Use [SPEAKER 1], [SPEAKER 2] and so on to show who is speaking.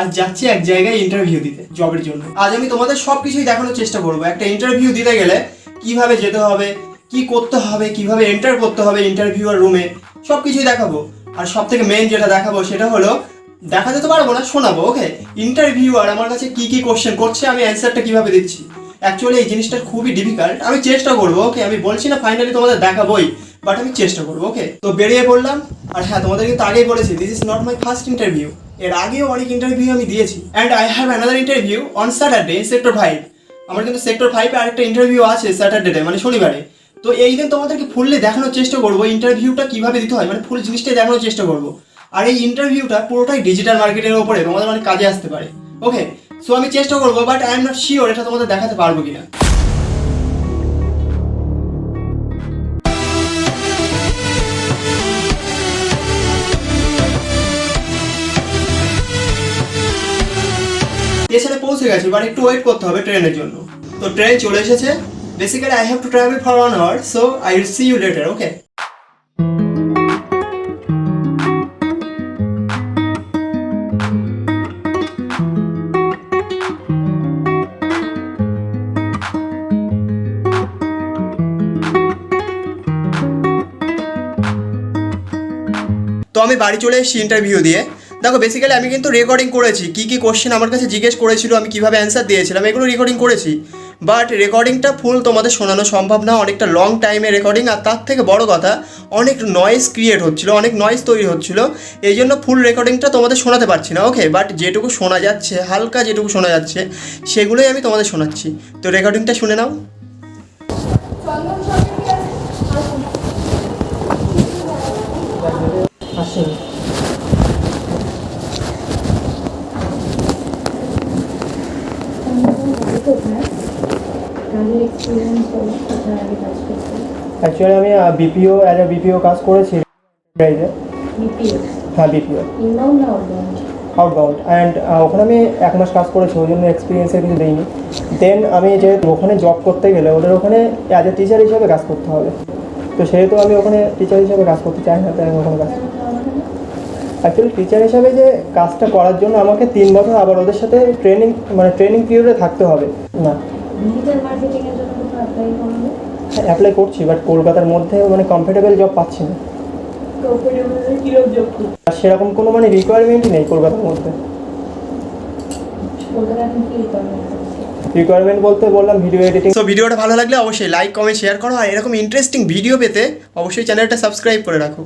[SPEAKER 1] আজ যাচ্ছি এক জায়গায় ইন্টারভিউ দিতে জবের জন্য। আজ আমি তোমাদের সব কিছুই দেখানোর চেষ্টা করব। একটা ইন্টারভিউ দিতে গেলে কীভাবে যেতে হবে, কি করতে হবে, কীভাবে এন্টার করতে হবে ইন্টারভিউয়ার রুমে সব কিছুই দেখাবো। আর সব থেকে মেন যেটা দেখাবো সেটা হলো, দেখাতে তো পারব না, শোনাবো ওকে ইন্টারভিউয়ার আমার কাছে কি কি কোশ্চেন করছে, আমি অ্যান্সারটা কীভাবে দিচ্ছি? অ্যাকচুয়ালি এই জিনিসটা খুবই ডিফিকাল্ট আমি চেষ্টা করব ওকে আমি বলছি না ফাইনালি তোমাদের দেখাবোই বাট আমি চেষ্টা করব ওকে তো বেরিয়ে পড়লাম। আর হ্যাঁ তোমাদের কিন্তু আগেই বলেছি this is not my first interview এর আগেও অনেক ইন্টারভিউ আমি দিয়েছি। And I have another interview on Saturday sector five আমার কিন্তু সেক্টর ফাইভে আরেকটা ইন্টারভিউ আছে স্যাটারডে মানে শনিবারে। তো এই দিন তোমাদেরকে ফুললি দেখানোর চেষ্টা করব ইন্টারভিউটা কীভাবে দিতে হয় মানে ফুল জিনিসটাই দেখানোর চেষ্টা করব। আর এই ইন্টারভিউটা পুরোটাই ডিজিটাল মার্কেটের ওপরে তোমাদের অনেক কাজে আসতে পারে। ওকে সো আমি চেষ্টা করব but I am not sure এটা তোমাদের দেখাতে পারব কিনা। স্টেশনে পৌঁছে গেছি বাট একটু ওয়েট করতে হবে ট্রেনের জন্য। তো ট্রেন চলে এসেছে। Basically I have to travel for one hour so I will see you later okay তো আমি বাড়ি চলে এসেছি ইন্টারভিউ দিয়ে। দেখো বেসিক্যালি আমি কিন্তু রেকর্ডিং করেছি। কী কী কোশ্চেন আমার কাছে জিজ্ঞেস করেছিল, আমি কীভাবে অ্যান্সার দিয়েছিলাম, এগুলো রেকর্ডিং করেছি। বাট রেকর্ডিংটা ফুল তোমাদের শোনানো সম্ভব না, অনেকটা লং টাইমে রেকর্ডিং আর তার থেকে বড় কথা, অনেক নয়েজ ক্রিয়েট হচ্ছিল, অনেক নয়েজ তৈরি হচ্ছিল, এই জন্য ফুল রেকর্ডিংটা তোমাদের শোনাতে পারছি না ওকে বাট যেটুকু শোনা যাচ্ছে, হালকা যেটুকু শোনা যাচ্ছে, সেগুলোই আমি তোমাদের শোনাচ্ছি। তো রেকর্ডিংটা শুনে নাও।
[SPEAKER 2] কাজের এক্সপিরিয়েন্স হলো কোথায় আগে কাজ করতে
[SPEAKER 1] অ্যাকচুয়ালি আমি বিপিও অ্যাজ এ বিপিও কাজ করেছি। হ্যাঁ বিপিও
[SPEAKER 2] আউটবাউন্ড
[SPEAKER 1] অ্যান্ড ওখানে আমি এক মাস কাজ করেছি ওই জন্য এক্সপিরিয়েন্সের কিছু দিইনি। দেন আমি যে ওখানে জব করতে গেলে ওদের ওখানে অ্যাজ এ টিচার হিসেবে কাজ করতে হবে। তো সেহেতু আমি ওখানে টিচার হিসেবে কাজ করতে চাই না তাই আমি ওখানে কাজ অ্যাকচুয়ালি টিচার হিসাবে যে কাজটা করার জন্য আমাকে তিন বছর আবার ওদের সাথে ট্রেনিং মানে ট্রেনিং পিরিয়ডে থাকতে হবে। না।
[SPEAKER 2] ডিজিটাল মার্কেটিং এর জন্য কোথাও অ্যাপ্লাই করবে
[SPEAKER 1] অ্যাপ্লাই করছি বাট কলকাতার মধ্যে মানে কমফোর্টেবল জব পাচ্ছি না।
[SPEAKER 2] জব
[SPEAKER 1] আর সেরকম কোনো মানে রিকোয়ারমেন্টই নেই কলকাতার মধ্যে।
[SPEAKER 2] কি রিকোয়ারমেন্ট
[SPEAKER 1] রিকোয়ারমেন্ট বলতে বললাম ভিডিও এডিটিং তো ভিডিওটা ভালো লাগলে অবশ্যই লাইক কমেন্ট শেয়ার করো। আর এরকম ইন্টারেস্টিং ভিডিও পেতে অবশ্যই চ্যানেলটা সাবস্ক্রাইব করে রাখো।